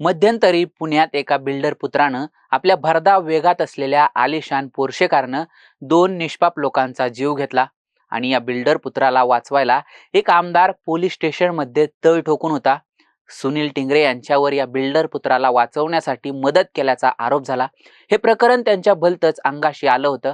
मध्यंतरी पुण्यात एका बिल्डर पुत्रानं आपल्या भरदा वेगात असलेल्या आलिशान पोर्शे कारनं दोन निष्पाप लोकांचा जीव घेतला आणि या बिल्डर पुत्राला वाचवायला एक आमदार पोलीस स्टेशनमध्ये तळ ठोकून होता. सुनील टिंगरे यांच्यावर या बिल्डर पुत्राला वाचवण्यासाठी मदत केल्याचा आरोप झाला. हे प्रकरण त्यांच्या भलतच अंगाशी आलं होतं.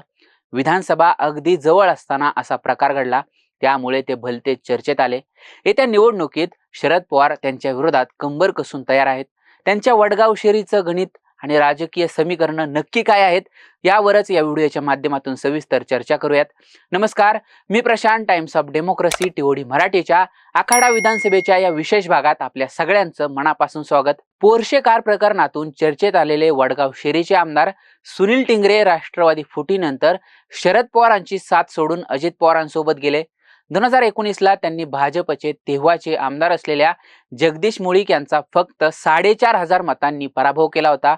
विधानसभा अगदी जवळ असताना असा प्रकार घडला. त्यामुळे ते भलते चर्चेत आले. येत्या निवडणुकीत शरद पवार त्यांच्या विरोधात कंबर कसून तयार आहेत. त्यांच्या वडगाव शेरीचं गणित आणि राजकीय समीकरणं नक्की काय आहेत यावरच या व्हिडिओच्या माध्यमातून सविस्तर चर्चा करूयात. नमस्कार मी Prashant Times of Democracy TOD मराठीच्या आखाडा विधानसभेच्या या विशेष भागात आपल्या सगळ्यांचं मनापासून स्वागत. पोर्शे कार प्रकरणातून चर्चेत आलेले वडगाव शेरीचे आमदार सुनील टिंगरे राष्ट्रवादी फुटीनंतर शरद पवारांची साथ सोडून अजित पवारांसोबत गेले. दोन हजार एकोणीसला त्यांनी भाजपचे तेव्हाचे आमदार असलेल्या जगदीश मुळीक यांचा फक्त साडेचार हजार मतांनी पराभव केला होता.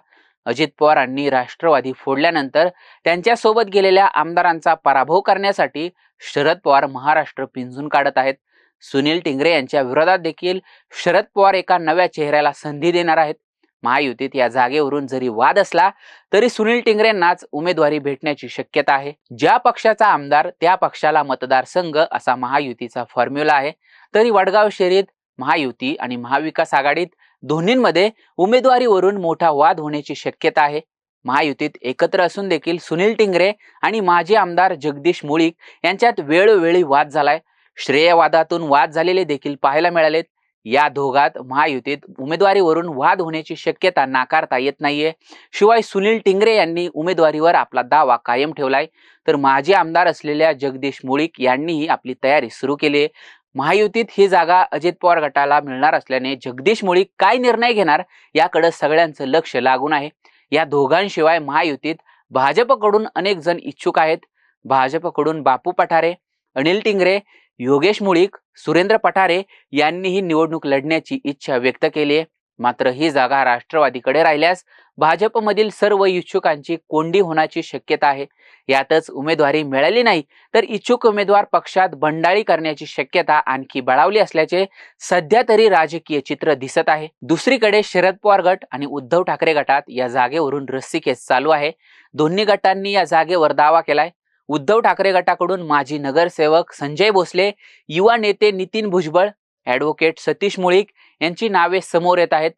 अजित पवारांनी राष्ट्रवादी फोडल्यानंतर त्यांच्यासोबत गेलेल्या आमदारांचा पराभव करण्यासाठी शरद पवार महाराष्ट्र पिंजून काढत आहेत. सुनील टिंगरे यांच्या विरोधात देखील शरद पवार एका नव्या चेहऱ्याला संधी देणार आहेत. महायुतीत या जागेवरून जरी वाद असला तरी सुनील टिंगरेंनाच उमेदवारी भेटण्याची शक्यता आहे. ज्या पक्षाचा आमदार त्या पक्षाला मतदारसंघ असा महायुतीचा फॉर्म्युला आहे. तरी वडगाव शहरीत महायुती आणि महाविकास आघाडीत दोन्हींमध्ये उमेदवारीवरून मोठा वाद होण्याची शक्यता आहे. महायुतीत एकत्र असून देखील सुनील टिंगरे आणि माजी आमदार जगदीश मुळीक यांच्यात वेळोवेळी वाद झालाय. श्रेयवादातून वाद झालेले देखील पाहायला मिळालेत. या दोघात महायुतीत उमेदवारीवरून वाद होण्याची शक्यता नाकारता येत नाहीये. शिवाय सुनील टिंगरे यांनी उमेदवारीवर आपला दावा कायम ठेवलाय. तर माजी आमदार असलेल्या जगदीश मुळीक यांनीही आपली तयारी सुरू केली आहे. महायुतीत ही जागा अजित पवार गटाला मिळणार असल्याने जगदीश मुळीक काय निर्णय घेणार याकडे सगळ्यांचं लक्ष लागून आहे. या दोघांशिवाय महायुतीत भाजपकडून अनेक जण इच्छुक आहेत. भाजपकडून बापू पठारे अनिल टिंगरे योगेश मुळीक सुरेंद्र पठारे यांनीही निवडणूक लढण्याची इच्छा व्यक्त केली आहे. मात्र ही जागा राष्ट्रवादीकडे राहिल्यास भाजपमधील सर्व इच्छुकांची कोंडी होण्याची शक्यता आहे. यातच उमेदवारी मिळाली नाही तर इच्छुक उमेदवार पक्षात बंडाळी करण्याची शक्यता आणखी बळावली असल्याचे सध्या तरी राजकीय चित्र दिसत आहे. दुसरीकडे शरद पवार गट आणि उद्धव ठाकरे गटात या जागेवरून रस्सीखेच चालू आहे. दोन्ही गटांनी या जागेवर दावा केलाय. उद्धव ठाकरे गटाकडून माजी नगरसेवक संजय भोसले युवा नेते नितीन भुजबळ ॲडव्होकेट सतीश मुळीक यांची नावे समोर येत आहेत.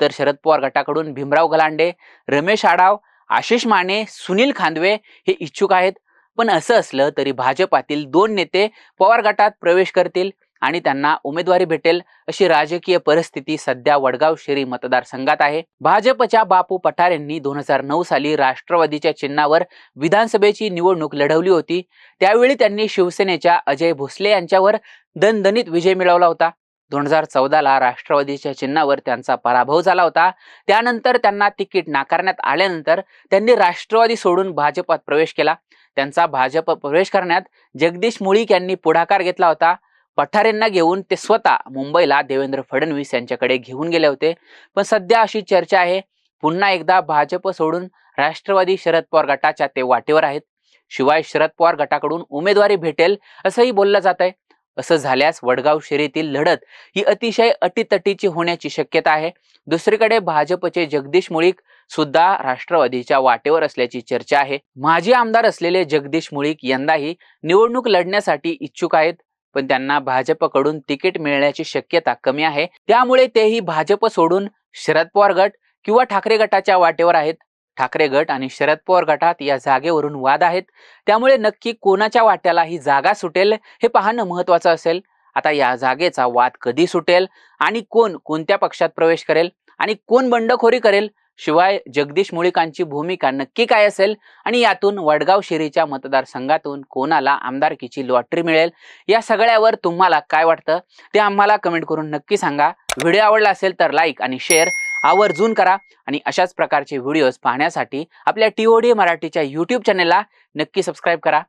तर शरद पवार गटाकडून भीमराव गलांडे रमेश आडाव आशिष माने सुनील खांदवे हे इच्छुक आहेत. पण असं असलं तरी भाजपातील दोन नेते पवार गटात प्रवेश करतील. आणि त्यांना उमेदवारी भेटेल अशी राजकीय परिस्थिती सध्या वडगाव शिरी मतदारसंघात आहे. भाजपच्या बापू पठार यांनी दोन हजार नऊ साली राष्ट्रवादीच्या चिन्हावर विधानसभेची निवडणूक लढवली होती. त्यावेळी त्यांनी शिवसेनेच्या अजय भोसले यांच्यावर दणदणीत विजय मिळवला होता. दोन हजार चौदाला राष्ट्रवादीच्या चिन्हावर त्यांचा पराभव झाला होता. त्यानंतर त्यांना तिकीट नाकारण्यात आल्यानंतर त्यांनी राष्ट्रवादी सोडून भाजपात प्रवेश केला. त्यांचा भाजप प्रवेश करण्यात जगदीश मुळीक यांनी पुढाकार घेतला होता. पठारेंना घेऊन ते स्वतः मुंबईला देवेंद्र फडणवीस यांच्याकडे घेऊन गेले होते. पण सध्या अशी चर्चा आहे. पुन्हा एकदा भाजप सोडून राष्ट्रवादी शरद पवार गटाच्या ते वाटेवर आहेत. शिवाय शरद पवार गटाकडून उमेदवारी भेटेल असंही बोललं जात आहे. असं झाल्यास वडगाव शेरीतील लढत ही अतिशय अटीतटीची होण्याची शक्यता आहे. दुसरीकडे भाजपचे जगदीश मुळीक सुद्धा राष्ट्रवादीच्या वाटेवर असल्याची चर्चा आहे. माजी आमदार असलेले जगदीश मुळीक यंदाही निवडणूक लढण्यासाठी इच्छुक आहेत. पण त्यांना भाजपकडून तिकीट मिळण्याची शक्यता कमी आहे. त्यामुळे तेही भाजप सोडून शरद पवार गट किंवा ठाकरे गटाच्या वाटेवर आहेत. ठाकरे गट आणि शरद पवार गटात या जागेवरून वाद आहेत. त्यामुळे नक्की कोणाच्या वाट्याला ही जागा सुटेल हे पाहणं महत्वाचं असेल. आता या जागेचा वाद कधी सुटेल आणि कोण कोणत्या पक्षात प्रवेश करेल आणि कोण बंडखोरी करेल शिवाय जगदीश मुळीकांची भूमिका नक्की काय असेल आणि यातून वडगाव शिरीच्या मतदारसंघातून कोणाला आमदारकीची लॉटरी मिळेल? या सगळ्यावर तुम्हाला काय वाटतं? ते आम्हाला कमेंट करून नक्की सांगा. व्हिडिओ आवडला असेल तर लाईक आणि शेअर आवर्जून करा आणि अशाच प्रकारचे व्हिडिओज पाहण्यासाठी आपल्या टी ओ डी मराठीच्या यूट्यूब चॅनेलला नक्की सबस्क्राईब करा.